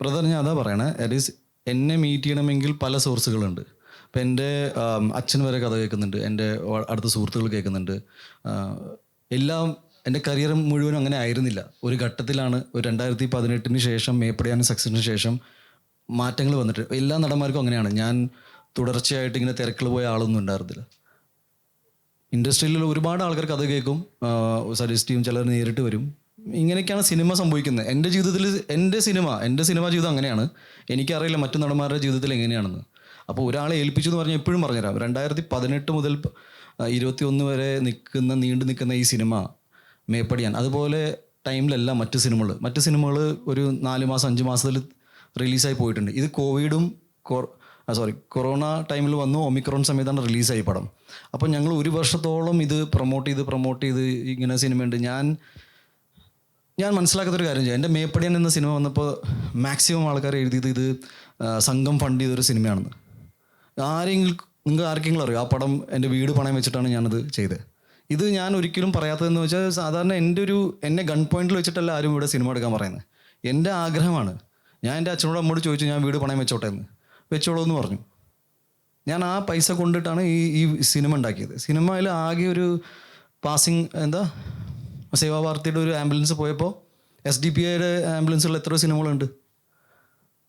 Brother ഞാൻ അതാ പറയണേ. ഈസ് എന്നെ മീറ്റ് ചെയ്യണമെങ്കിൽ പല സോഴ്സുകളുണ്ട് ഇപ്പം എന്റെ അച്ഛൻ വരെ കഥ കേൾക്കുന്നുണ്ട്. എന്റെ അടുത്ത സുഹൃത്തുക്കൾ കേൾക്കുന്നുണ്ട്. എല്ലാം എന്റെ കരിയർ മുഴുവനും അങ്ങനെ ആയിരുന്നില്ല. ഒരു ഘട്ടത്തിലാണ് ഒരു രണ്ടായിരത്തി പതിനെട്ടിന് ശേഷം മേപ്പടിയാനും സക്സസിന് ശേഷം മാറ്റങ്ങൾ വന്നിട്ട്. എല്ലാ നടന്മാർക്കും അങ്ങനെയാണ്. ഞാൻ തുടർച്ചയായിട്ട് ഇങ്ങനെ തിരക്കിൽ പോയ ആളൊന്നും ഉണ്ടായിരുന്നില്ല. ഇൻഡസ്ട്രിയിൽ ഒരുപാട് ആൾക്കാർ കഥ കേൾക്കും. സജസ്റ്റ് ചെയ്യും ചിലർ നേരിട്ട് വരും. ഇങ്ങനെയൊക്കെയാണ് സിനിമ സംഭവിക്കുന്നത്. എന്റെ ജീവിതത്തിൽ എന്റെ സിനിമ എന്റെ സിനിമ ജീവിതം അങ്ങനെയാണ്. എനിക്കറിയില്ല മറ്റു നടന്മാരുടെ ജീവിതത്തിൽ എങ്ങനെയാണെന്ന്. അപ്പോൾ ഒരാളെ ഏൽപ്പിച്ചു എന്ന് പറഞ്ഞാൽ എപ്പോഴും പറഞ്ഞുതരാം. രണ്ടായിരത്തി പതിനെട്ട് മുതൽ ഇരുപത്തി ഒന്ന് വരെ നിൽക്കുന്ന നീണ്ടു നിൽക്കുന്ന ഈ സിനിമ മേപ്പടിയാൻ. അതുപോലെ ടൈമിലല്ല മറ്റ് സിനിമകൾ. മറ്റ് സിനിമകൾ ഒരു നാല് മാസം അഞ്ച് മാസത്തിൽ റിലീസായി പോയിട്ടുണ്ട്. ഇത് കോവിഡും സോറി കൊറോണ ടൈമിൽ വന്നു ഒമിക്രോൺ സമയത്താണ് റിലീസായി പടം. അപ്പോൾ ഞങ്ങൾ ഒരു വർഷത്തോളം ഇത് പ്രൊമോട്ട് ചെയ്ത് പ്രൊമോട്ട് ചെയ്ത് ഇങ്ങനെ സിനിമയുണ്ട്. ഞാൻ ഞാൻ മനസ്സിലാക്കാത്തൊരു കാര്യം ചെയ്യാം. എന്റെ മേപ്പടിയൻ എന്ന സിനിമ വന്നപ്പോൾ മാക്സിമം ആൾക്കാർ എഴുതിയത് ഇത് സംഘം ഫണ്ട് ചെയ്തൊരു സിനിമയാണെന്ന്. ആരെങ്കിലും നിങ്ങൾക്ക് ആർക്കെങ്കിലും അറിയോ? ആ പടം എന്റെ വീട് പണയം വെച്ചിട്ടാണ് ഞാനത് ചെയ്തത് ഇത് ഞാൻ ഒരിക്കലും പറയാത്തതെന്ന് വെച്ചാൽ സാധാരണ എന്റെ ഒരു എന്നെ ഗൺ പോയിന്റിൽ വെച്ചിട്ടല്ല ആരും ഇവിടെ സിനിമ എടുക്കാൻ പറയുന്നത്. എന്റെ ആഗ്രഹമാണ് ഞാൻ എന്റെ അച്ഛനോട് അമ്മോട് ചോദിച്ചു ഞാൻ വീട് പണയം വെച്ചോട്ടെ എന്ന്. വെച്ചോളൂ എന്ന് പറഞ്ഞു. ഞാൻ ആ പൈസ കൊണ്ടിട്ടാണ് ഈ ഈ സിനിമ ഉണ്ടാക്കിയത്. സിനിമയിൽ ആകെ ഒരു പാസിങ് എന്താ സേവാഭാരതിയുടെ ഒരു ആംബുലൻസ് പോയപ്പോൾ എസ് ഡി പി ഐയുടെ ആംബുലൻസുകൾ എത്ര സിനിമകളുണ്ട്.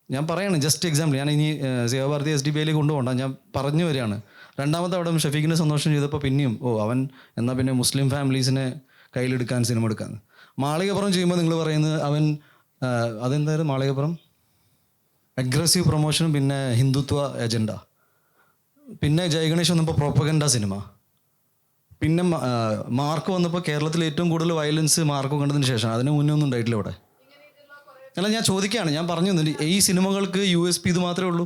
ഞാൻ പറയാണ് ജസ്റ്റ് എക്സാമ്പിൾ ഞാൻ ഇനി Seva Sevabharati S D B ഐയിലേക്ക് കൊണ്ടുപോകണ്ട. ഞാൻ പറഞ്ഞു വരികയാണ്. രണ്ടാമത്തെ അവിടെ ഷഫീഖിനെ സന്തോഷം ചെയ്തപ്പോൾ പിന്നെയും ഓ അവൻ എന്നാൽ പിന്നെ മുസ്ലിം ഫാമിലീസിനെ കയ്യിലെടുക്കാൻ സിനിമ എടുക്കാൻ മാളികപ്പുറം ചെയ്യുമ്പോൾ നിങ്ങൾ പറയുന്നത് അവൻ അതെന്തായാലും മാളികപ്പുറം? അഗ്രസീവ് പ്രൊമോഷനും പിന്നെ ഹിന്ദുത്വ എജൻഡ പിന്നെ ജയഗണേഷ് വന്നപ്പോൾ പ്രോപ്പഗൻഡ സിനിമ പിന്നെ മാർക്ക് വന്നപ്പോൾ കേരളത്തിൽ ഏറ്റവും കൂടുതൽ വയലൻസ് മാർക്ക് കണ്ടതിന് ശേഷം അതിന് മുന്നേ ഒന്നും ഉണ്ടായിട്ടില്ല ഇവിടെ. അല്ല ഞാൻ ചോദിക്കുകയാണ് ഞാൻ പറഞ്ഞു ഈ സിനിമകൾക്ക് യു എസ് പി ഇത് മാത്രമേ ഉള്ളൂ.